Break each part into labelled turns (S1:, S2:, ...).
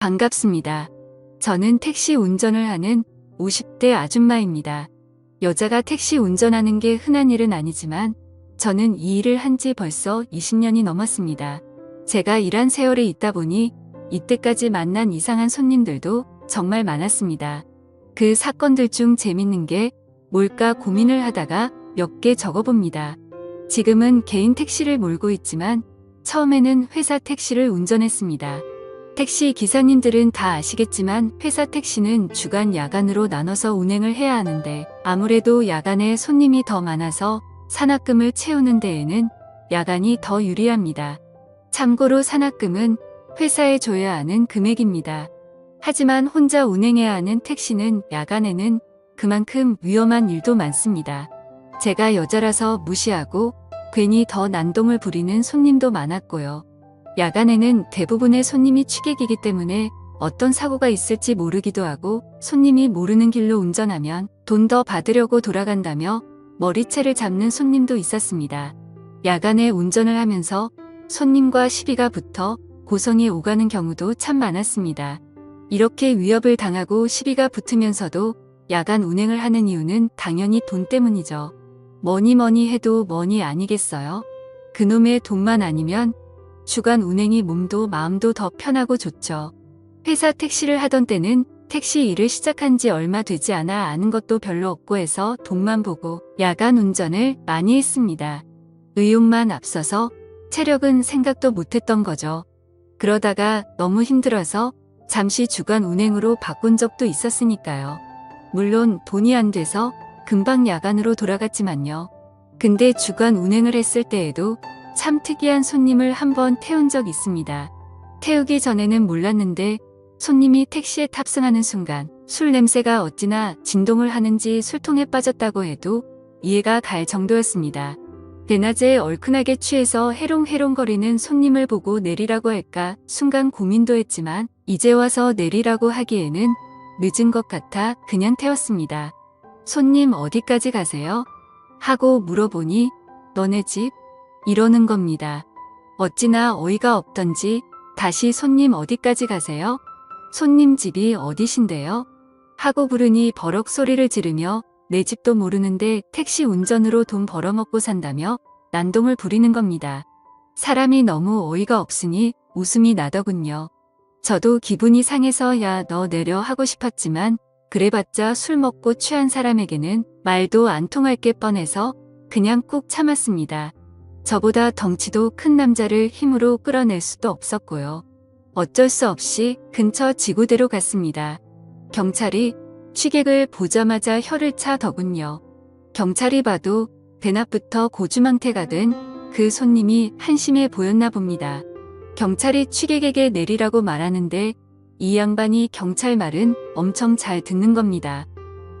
S1: 반갑습니다. 저는 택시 운전을 하는 50대 아줌마입니다. 여자가 택시 운전하는 게 흔한 일은 아니지만 저는 이 일을 한 지 벌써 20년이 넘었습니다. 제가 일한 세월이 있다 보니 이때까지 만난 이상한 손님들도 정말 많았습니다. 그 사건들 중 재밌는 게 뭘까 고민을 하다가 몇 개 적어봅니다. 지금은 개인 택시를 몰고 있지만 처음에는 회사 택시를 운전했습니다. 택시 기사님들은 다 아시겠지만 회사 택시는 주간 야간으로 나눠서 운행을 해야 하는데 아무래도 야간에 손님이 더 많아서 산악금을 채우는 데에는 야간이 더 유리합니다. 참고로 산악금은 회사에 줘야 하는 금액입니다. 하지만 혼자 운행해야 하는 택시는 야간에는 그만큼 위험한 일도 많습니다. 제가 여자라서 무시하고 괜히 더 난동을 부리는 손님도 많았고요. 야간에는 대부분의 손님이 취객이기 때문에 어떤 사고가 있을지 모르기도 하고 손님이 모르는 길로 운전하면 돈 더 받으려고 돌아간다며 머리채를 잡는 손님도 있었습니다. 야간에 운전을 하면서 손님과 시비가 붙어 고성이 오가는 경우도 참 많았습니다. 이렇게 위협을 당하고 시비가 붙으면서도 야간 운행을 하는 이유는 당연히 돈 때문이죠. 뭐니 뭐니 해도 뭐니 아니겠어요? 그놈의 돈만 아니면 주간 운행이 몸도 마음도 더 편하고 좋죠. 회사 택시를 하던 때는 택시 일을 시작한 지 얼마 되지 않아 아는 것도 별로 없고 해서 돈만 보고 야간 운전을 많이 했습니다. 의욕만 앞서서 체력은 생각도 못했던 거죠. 그러다가 너무 힘들어서 잠시 주간 운행으로 바꾼 적도 있었으니까요. 물론 돈이 안 돼서 금방 야간으로 돌아갔지만요. 근데 주간 운행을 했을 때에도 참 특이한 손님을 한 번 태운 적 있습니다. 태우기 전에는 몰랐는데 손님이 택시에 탑승하는 순간 술 냄새가 어찌나 진동을 하는지 술통에 빠졌다고 해도 이해가 갈 정도였습니다. 대낮에 얼큰하게 취해서 해롱해롱거리는 손님을 보고 내리라고 할까 순간 고민도 했지만 이제 와서 내리라고 하기에는 늦은 것 같아 그냥 태웠습니다. 손님 어디까지 가세요? 하고 물어보니 너네 집? 이러는 겁니다. 어찌나 어이가 없던지 다시 손님 어디까지 가세요? 손님 집이 어디신데요? 하고 부르니 버럭 소리를 지르며 내 집도 모르는데 택시 운전으로 돈 벌어먹고 산다며 난동을 부리는 겁니다. 사람이 너무 어이가 없으니 웃음이 나더군요. 저도 기분이 상해서 야 너 내려 하고 싶었지만 그래봤자 술 먹고 취한 사람에게는 말도 안 통할 게 뻔해서 그냥 꾹 참았습니다. 저보다 덩치도 큰 남자를 힘으로 끌어낼 수도 없었고요. 어쩔 수 없이 근처 지구대로 갔습니다. 경찰이 취객을 보자마자 혀를 차더군요. 경찰이 봐도 대낮부터 고주망태가 된 그 손님이 한심해 보였나 봅니다. 경찰이 취객에게 내리라고 말하는데 이 양반이 경찰 말은 엄청 잘 듣는 겁니다.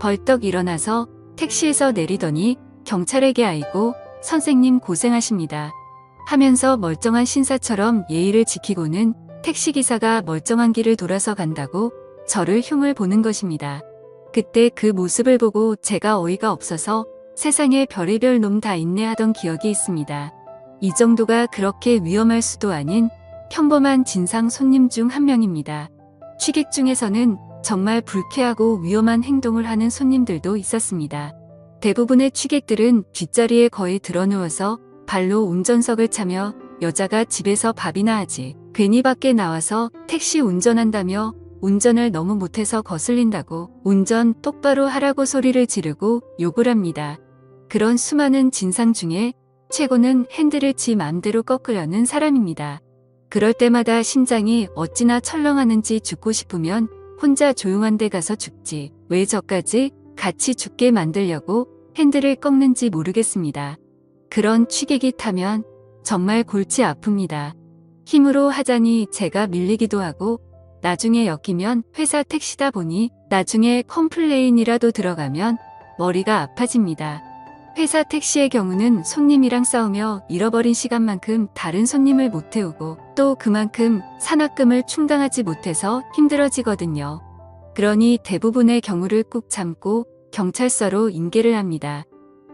S1: 벌떡 일어나서 택시에서 내리더니 경찰에게 아이고 선생님 고생하십니다. 하면서 멀쩡한 신사처럼 예의를 지키고는 택시기사가 멀쩡한 길을 돌아서 간다고 저를 흉을 보는 것입니다. 그때 그 모습을 보고 제가 어이가 없어서 세상에 별의별 놈 다 있네 하던 기억이 있습니다. 이 정도가 그렇게 위험할 수도 아닌 평범한 진상 손님 중 한 명입니다. 취객 중에서는 정말 불쾌하고 위험한 행동을 하는 손님들도 있었습니다. 대부분의 취객들은 뒷자리에 거의 드러누워서 발로 운전석을 차며 여자가 집에서 밥이나 하지 괜히 밖에 나와서 택시 운전한다며 운전을 너무 못해서 거슬린다고 운전 똑바로 하라고 소리를 지르고 욕을 합니다. 그런 수많은 진상 중에 최고는 핸들을 지 맘대로 꺾으려는 사람입니다. 그럴 때마다 심장이 어찌나 철렁하는지 죽고 싶으면 혼자 조용한 데 가서 죽지. 왜 저까지 같이 죽게 만들려고 핸들을 꺾는지 모르겠습니다. 그런 취객이 타면 정말 골치 아픕니다. 힘으로 하자니 제가 밀리기도 하고 나중에 엮이면 회사 택시다 보니 나중에 컴플레인이라도 들어가면 머리가 아파집니다. 회사 택시의 경우는 손님이랑 싸우며 잃어버린 시간만큼 다른 손님을 못 태우고 또 그만큼 산악금을 충당하지 못해서 힘들어지거든요. 그러니 대부분의 경우를 꾹 참고 경찰서로 인계를 합니다.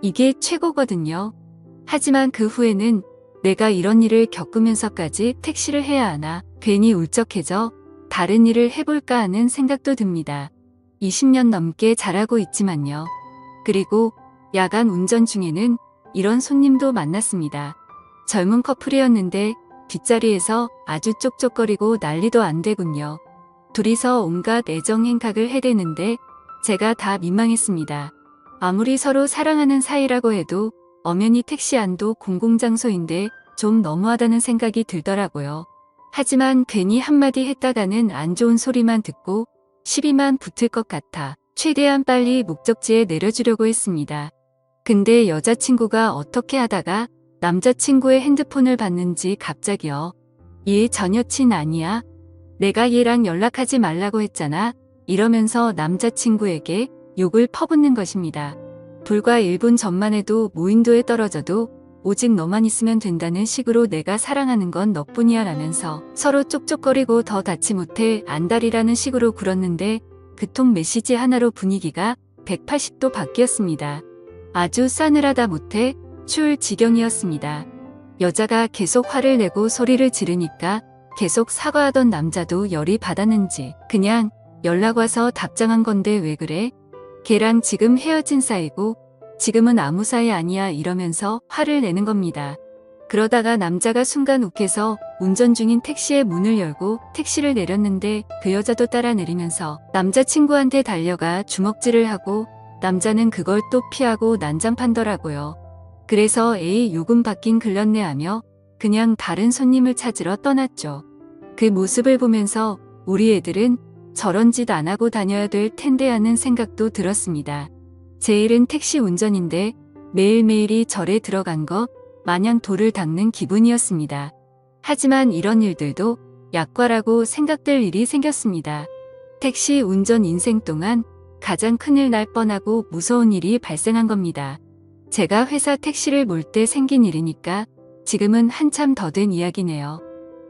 S1: 이게 최고거든요. 하지만 그 후에는 내가 이런 일을 겪으면서까지 택시를 해야 하나 괜히 울적해져 다른 일을 해볼까 하는 생각도 듭니다. 20년 넘게 잘하고 있지만요. 그리고 야간 운전 중에는 이런 손님도 만났습니다. 젊은 커플이었는데 뒷자리에서 아주 쪽쪽거리고 난리도 안 되군요. 둘이서 온갖 애정 행각을 해대는데 제가 다 민망했습니다. 아무리 서로 사랑하는 사이라고 해도 엄연히 택시 안도 공공장소인데 좀 너무하다는 생각이 들더라고요. 하지만 괜히 한마디 했다가는 안 좋은 소리만 듣고 시비만 붙을 것 같아 최대한 빨리 목적지에 내려주려고 했습니다. 근데 여자친구가 어떻게 하다가 남자친구의 핸드폰을 봤는지 갑자기요. 얘 전 여친 아니야? 내가 얘랑 연락하지 말라고 했잖아. 이러면서 남자친구에게 욕을 퍼붓는 것입니다. 불과 1분 전만 해도 무인도에 떨어져도 오직 너만 있으면 된다는 식으로 내가 사랑하는 건 너뿐이야 라면서 서로 쪽쪽거리고 더 닿지 못해 안달이라는 식으로 굴었는데 그통 메시지 하나로 분위기가 180도 바뀌었습니다. 아주 싸늘하다 못해 추울 지경이었습니다. 여자가 계속 화를 내고 소리를 지르니까 계속 사과하던 남자도 열이 받았는지 그냥 연락 와서 답장한 건데 왜 그래? 걔랑 지금 헤어진 사이고 지금은 아무 사이 아니야 이러면서 화를 내는 겁니다. 그러다가 남자가 순간 욱해서 운전 중인 택시의 문을 열고 택시를 내렸는데 그 여자도 따라 내리면서 남자친구한테 달려가 주먹질을 하고 남자는 그걸 또 피하고 난장판더라고요. 그래서 에이 요금 받긴 글렀네 하며 그냥 다른 손님을 찾으러 떠났죠. 그 모습을 보면서 우리 애들은 저런 짓 안 하고 다녀야 될 텐데 하는 생각도 들었습니다. 제 일은 택시 운전인데 매일매일이 절에 들어간 것 마냥 돌을 닦는 기분이었습니다. 하지만 이런 일들도 약과라고 생각될 일이 생겼습니다. 택시 운전 인생 동안 가장 큰일 날 뻔하고 무서운 일이 발생한 겁니다. 제가 회사 택시를 몰 때 생긴 일이니까 지금은 한참 더 된 이야기네요.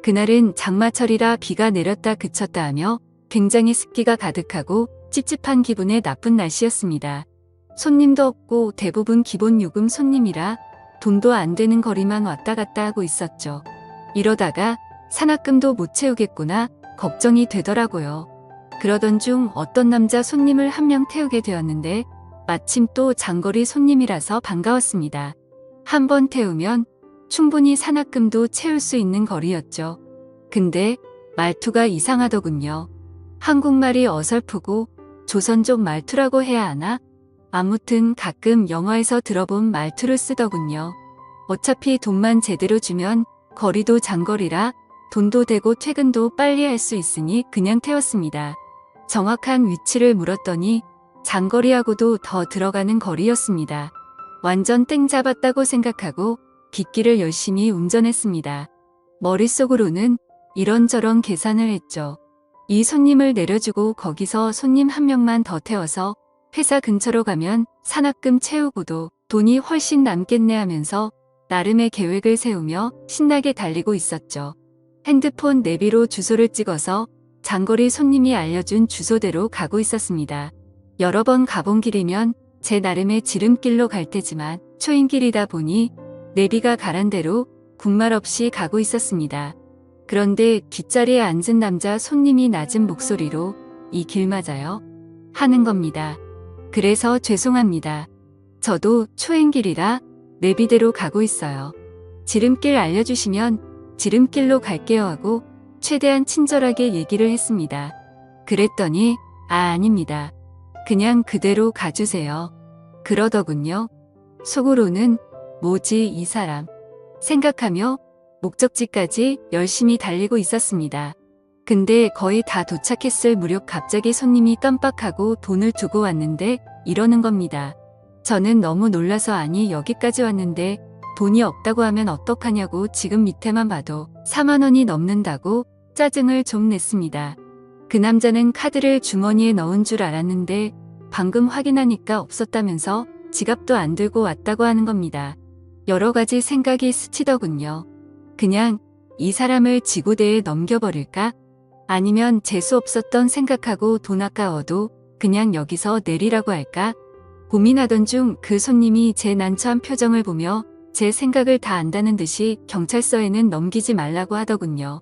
S1: 그날은 장마철이라 비가 내렸다 그쳤다 하며 굉장히 습기가 가득하고 찝찝한 기분의 나쁜 날씨였습니다. 손님도 없고 대부분 기본 요금 손님이라 돈도 안 되는 거리만 왔다 갔다 하고 있었죠. 이러다가 산악금도 못 채우겠구나 걱정이 되더라고요. 그러던 중 어떤 남자 손님을 한 명 태우게 되었는데 마침 또 장거리 손님이라서 반가웠습니다. 한 번 태우면 충분히 산악금도 채울 수 있는 거리였죠. 근데 말투가 이상하더군요. 한국말이 어설프고 조선족 말투라고 해야 하나? 아무튼 가끔 영화에서 들어본 말투를 쓰더군요. 어차피 돈만 제대로 주면 거리도 장거리라 돈도 되고 퇴근도 빨리 할 수 있으니 그냥 태웠습니다. 정확한 위치를 물었더니 장거리하고도 더 들어가는 거리였습니다. 완전 땡 잡았다고 생각하고 빗길을 열심히 운전했습니다. 머릿속으로는 이런저런 계산을 했죠. 이 손님을 내려주고 거기서 손님 한 명만 더 태워서 회사 근처로 가면 산악금 채우고도 돈이 훨씬 남겠네 하면서 나름의 계획을 세우며 신나게 달리고 있었죠. 핸드폰 내비로 주소를 찍어서 장거리 손님이 알려준 주소대로 가고 있었습니다. 여러 번 가본 길이면 제 나름의 지름길로 갈 테지만 초인길이다 보니 내비가 가란 대로 군말 없이 가고 있었습니다. 그런데 뒷자리에 앉은 남자 손님이 낮은 목소리로 이 길 맞아요? 하는 겁니다. 그래서 죄송합니다. 저도 초행길이라 내비대로 가고 있어요. 지름길 알려주시면 지름길로 갈게요 하고 최대한 친절하게 얘기를 했습니다. 그랬더니 아 아닙니다. 그냥 그대로 가주세요. 그러더군요. 속으로는 뭐지 이 사람 생각하며 목적지까지 열심히 달리고 있었습니다. 근데 거의 다 도착했을 무렵 갑자기 손님이 깜빡하고 돈을 두고 왔는데 이러는 겁니다. 저는 너무 놀라서 아니 여기까지 왔는데 돈이 없다고 하면 어떡하냐고 지금 밑에만 봐도 4만 원이 넘는다고 짜증을 좀 냈습니다. 그 남자는 카드를 주머니에 넣은 줄 알았는데 방금 확인하니까 없었다면서 지갑도 안 들고 왔다고 하는 겁니다. 여러 가지 생각이 스치더군요. 그냥 이 사람을 지구대에 넘겨버릴까? 아니면 재수 없었던 생각하고 돈 아까워도 그냥 여기서 내리라고 할까? 고민하던 중 그 손님이 제 난처한 표정을 보며 제 생각을 다 안다는 듯이 경찰서에는 넘기지 말라고 하더군요.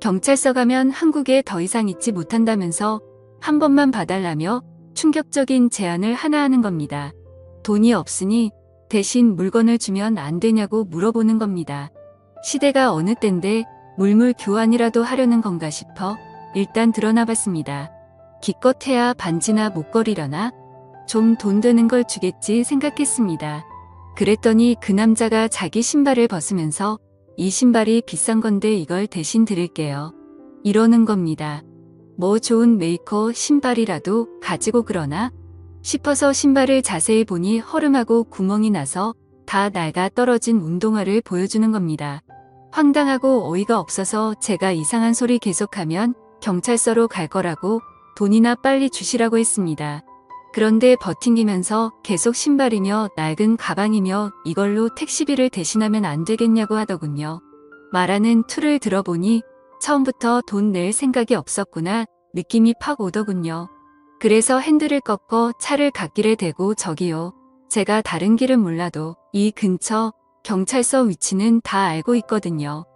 S1: 경찰서 가면 한국에 더 이상 있지 못한다면서 한 번만 봐달라며 충격적인 제안을 하나 하는 겁니다. 돈이 없으니 대신 물건을 주면 안 되냐고 물어보는 겁니다. 시대가 어느 때인데 물물 교환이라도 하려는 건가 싶어 일단 드러나 봤습니다. 기껏해야 반지나 목걸이려나 좀 돈 되는 걸 주겠지 생각했습니다. 그랬더니 그 남자가 자기 신발을 벗으면서 이 신발이 비싼 건데 이걸 대신 드릴게요. 이러는 겁니다. 뭐 좋은 메이커 신발이라도 가지고 그러나 싶어서 신발을 자세히 보니 허름하고 구멍이 나서 다 낡아 떨어진 운동화를 보여주는 겁니다. 황당하고 어이가 없어서 제가 이상한 소리 계속하면 경찰서로 갈 거라고 돈이나 빨리 주시라고 했습니다. 그런데 버팅기면서 계속 신발이며 낡은 가방이며 이걸로 택시비를 대신하면 안 되겠냐고 하더군요. 말하는 투를 들어보니 처음부터 돈 낼 생각이 없었구나 느낌이 팍 오더군요. 그래서 핸들을 꺾어 차를 갓길에 대고 저기요. 제가 다른 길은 몰라도 이 근처 경찰서 위치는 다 알고 있거든요.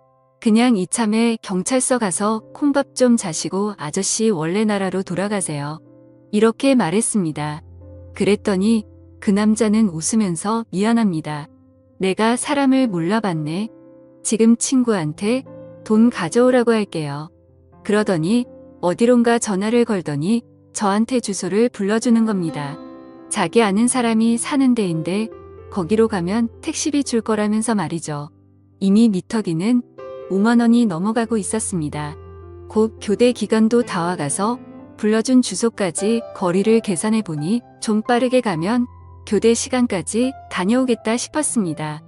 S1: 그냥 이참에 경찰서 가서 콩밥 좀 자시고 아저씨 원래 나라로 돌아가세요. 이렇게 말했습니다. 그랬더니 그 남자는 웃으면서 미안합니다. 내가 사람을 몰라봤네. 지금 친구한테 돈 가져오라고 할게요. 그러더니 어디론가 전화를 걸더니 저한테 주소를 불러주는 겁니다. 자기 아는 사람이 사는 데인데 거기로 가면 택시비 줄 거라면서 말이죠. 이미 미터기는 5만 원이 넘어가고 있었습니다. 곧 교대 기간도 다 와가서 불러준 주소까지 거리를 계산해 보니 좀 빠르게 가면 교대 시간까지 다녀오겠다 싶었습니다.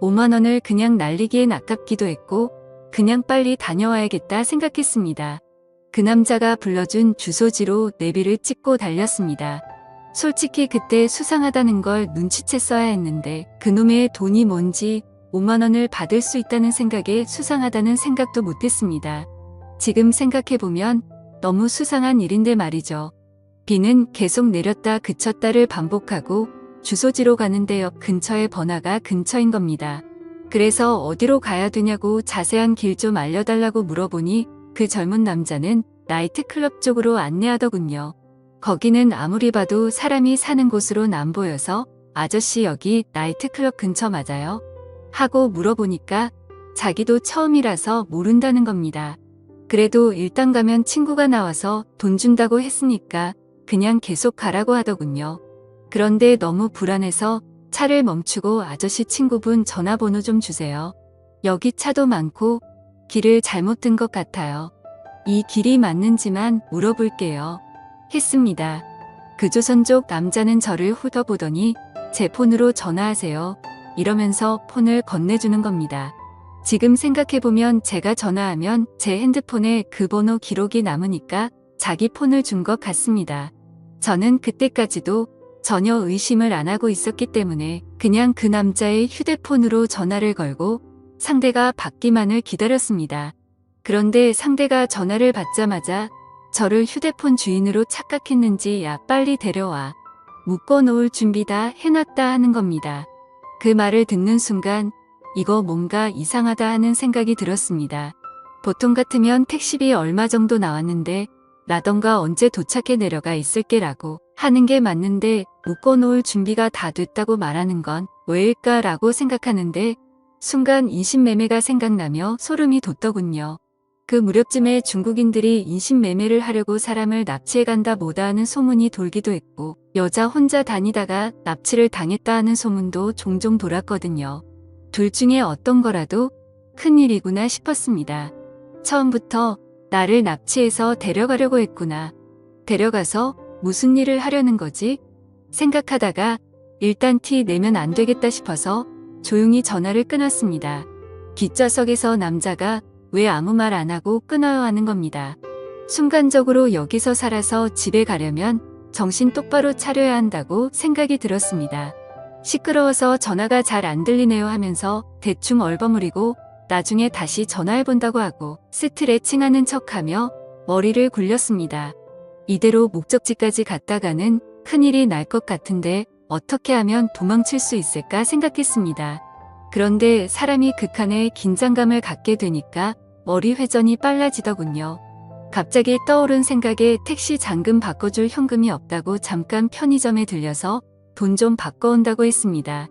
S1: 5만 원을 그냥 날리기엔 아깝기도 했고 그냥 빨리 다녀와야겠다 생각했습니다. 그 남자가 불러준 주소지로 내비를 찍고 달렸습니다. 솔직히 그때 수상하다는 걸 눈치챘어야 했는데 그놈의 돈이 뭔지 5만 원을 받을 수 있다는 생각에 수상하다는 생각도 못했습니다. 지금 생각해보면 너무 수상한 일인데 말이죠. 비는 계속 내렸다 그쳤다를 반복하고 주소지로 가는데 역 근처의 번화가 근처인 겁니다. 그래서 어디로 가야 되냐고 자세한 길 좀 알려달라고 물어보니 그 젊은 남자는 나이트클럽 쪽으로 안내하더군요. 거기는 아무리 봐도 사람이 사는 곳으론 안 보여서 아저씨 여기 나이트클럽 근처 맞아요? 하고 물어보니까 자기도 처음이라서 모른다는 겁니다. 그래도 일단 가면 친구가 나와서 돈 준다고 했으니까 그냥 계속 가라고 하더군요. 그런데 너무 불안해서 차를 멈추고 아저씨 친구분 전화번호 좀 주세요. 여기 차도 많고 길을 잘못 든 것 같아요. 이 길이 맞는지만 물어볼게요. 했습니다. 그 조선족 남자는 저를 훑어보더니 제 폰으로 전화하세요. 이러면서 폰을 건네주는 겁니다. 지금 생각해보면 제가 전화하면 제 핸드폰에 그 번호 기록이 남으니까 자기 폰을 준 것 같습니다. 저는 그때까지도 전혀 의심을 안 하고 있었기 때문에 그냥 그 남자의 휴대폰으로 전화를 걸고 상대가 받기만을 기다렸습니다. 그런데 상대가 전화를 받자마자 저를 휴대폰 주인으로 착각했는지 야 빨리 데려와. 묶어놓을 준비 다 해놨다 하는 겁니다. 그 말을 듣는 순간 이거 뭔가 이상하다 하는 생각이 들었습니다. 보통 같으면 택시비 얼마 정도 나왔는데 라던가 언제 도착해 내려가 있을게라고 하는 게 맞는데 묶어놓을 준비가 다 됐다고 말하는 건 왜일까라고 생각하는데 순간 인신매매가 생각나며 소름이 돋더군요. 그 무렵쯤에 중국인들이 인신매매를 하려고 사람을 납치해 간다 뭐다 하는 소문이 돌기도 했고 여자 혼자 다니다가 납치를 당했다 하는 소문도 종종 돌았거든요. 둘 중에 어떤 거라도 큰일이구나 싶었습니다. 처음부터 나를 납치해서 데려가려고 했구나. 데려가서 무슨 일을 하려는 거지? 생각하다가 일단 티 내면 안 되겠다 싶어서 조용히 전화를 끊었습니다. 뒷좌석에서 남자가 왜 아무 말 안 하고 끊어요 하는 겁니다. 순간적으로 여기서 살아서 집에 가려면 정신 똑바로 차려야 한다고 생각이 들었습니다. 시끄러워서 전화가 잘 안 들리네요 하면서 대충 얼버무리고 나중에 다시 전화해본다고 하고 스트레칭하는 척하며 머리를 굴렸습니다. 이대로 목적지까지 갔다가는 큰일이 날 것 같은데 어떻게 하면 도망칠 수 있을까 생각했습니다. 그런데 사람이 극한의 긴장감을 갖게 되니까 머리 회전이 빨라지더군요. 갑자기 떠오른 생각에 택시 잔금 바꿔줄 현금이 없다고 잠깐 편의점에 들려서 돈 좀 바꿔온다고 했습니다.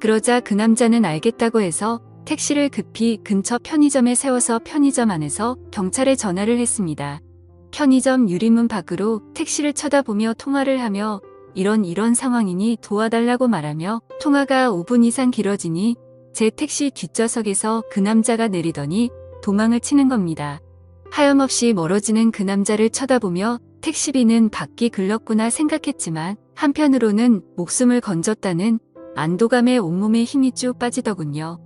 S1: 그러자 그 남자는 알겠다고 해서 택시를 급히 근처 편의점에 세워서 편의점 안에서 경찰에 전화를 했습니다. 편의점 유리문 밖으로 택시를 쳐다보며 통화를 하며 이런 이런 상황이니 도와달라고 말하며 통화가 5분 이상 길어지니 제 택시 뒷좌석에서 그 남자가 내리더니 도망을 치는 겁니다. 하염없이 멀어지는 그 남자를 쳐다보며 택시비는 받기 글렀구나 생각했지만 한편으로는 목숨을 건졌다는 안도감에 온몸에 힘이 쭉 빠지더군요.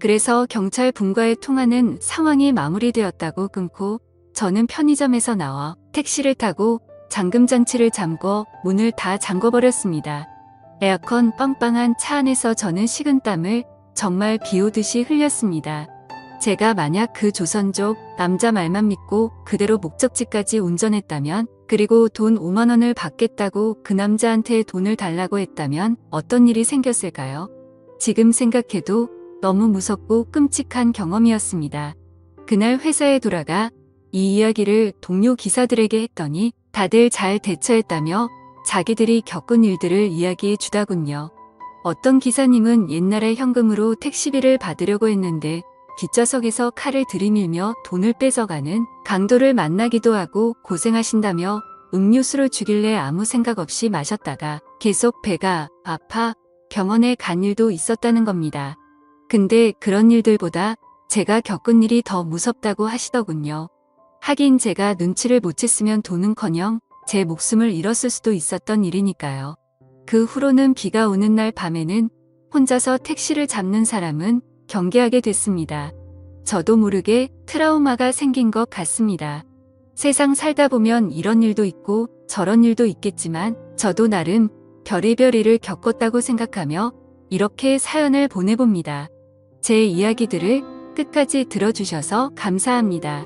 S1: 그래서 경찰 분과의 통화는 상황이 마무리되었다고 끊고 저는 편의점에서 나와 택시를 타고 잠금 장치를 잠궈 문을 다 잠궈버렸습니다. 에어컨 빵빵한 차 안에서 저는 식은땀을 정말 비 오듯이 흘렸습니다. 제가 만약 그 조선족 남자 말만 믿고 그대로 목적지까지 운전했다면 그리고 돈 5만 원을 받겠다고 그 남자한테 돈을 달라고 했다면 어떤 일이 생겼을까요? 지금 생각해도 너무 무섭고 끔찍한 경험이었습니다. 그날 회사에 돌아가 이 이야기를 동료 기사들에게 했더니 다들 잘 대처했다며 자기들이 겪은 일들을 이야기해 주다군요. 어떤 기사님은 옛날에 현금으로 택시비를 받으려고 했는데 뒷좌석에서 칼을 들이밀며 돈을 뺏어가는 강도를 만나기도 하고 고생하신다며 음료수를 주길래 아무 생각 없이 마셨다가 계속 배가 아파 병원에 간 일도 있었다는 겁니다. 근데 그런 일들보다 제가 겪은 일이 더 무섭다고 하시더군요. 하긴 제가 눈치를 못 챘으면 돈은커녕 제 목숨을 잃었을 수도 있었던 일이니까요. 그 후로는 비가 오는 날 밤에는 혼자서 택시를 잡는 사람은 경계하게 됐습니다. 저도 모르게 트라우마가 생긴 것 같습니다. 세상 살다 보면 이런 일도 있고 저런 일도 있겠지만 저도 나름 별의별 일을 겪었다고 생각하며 이렇게 사연을 보내봅니다. 제 이야기들을 끝까지 들어주셔서 감사합니다.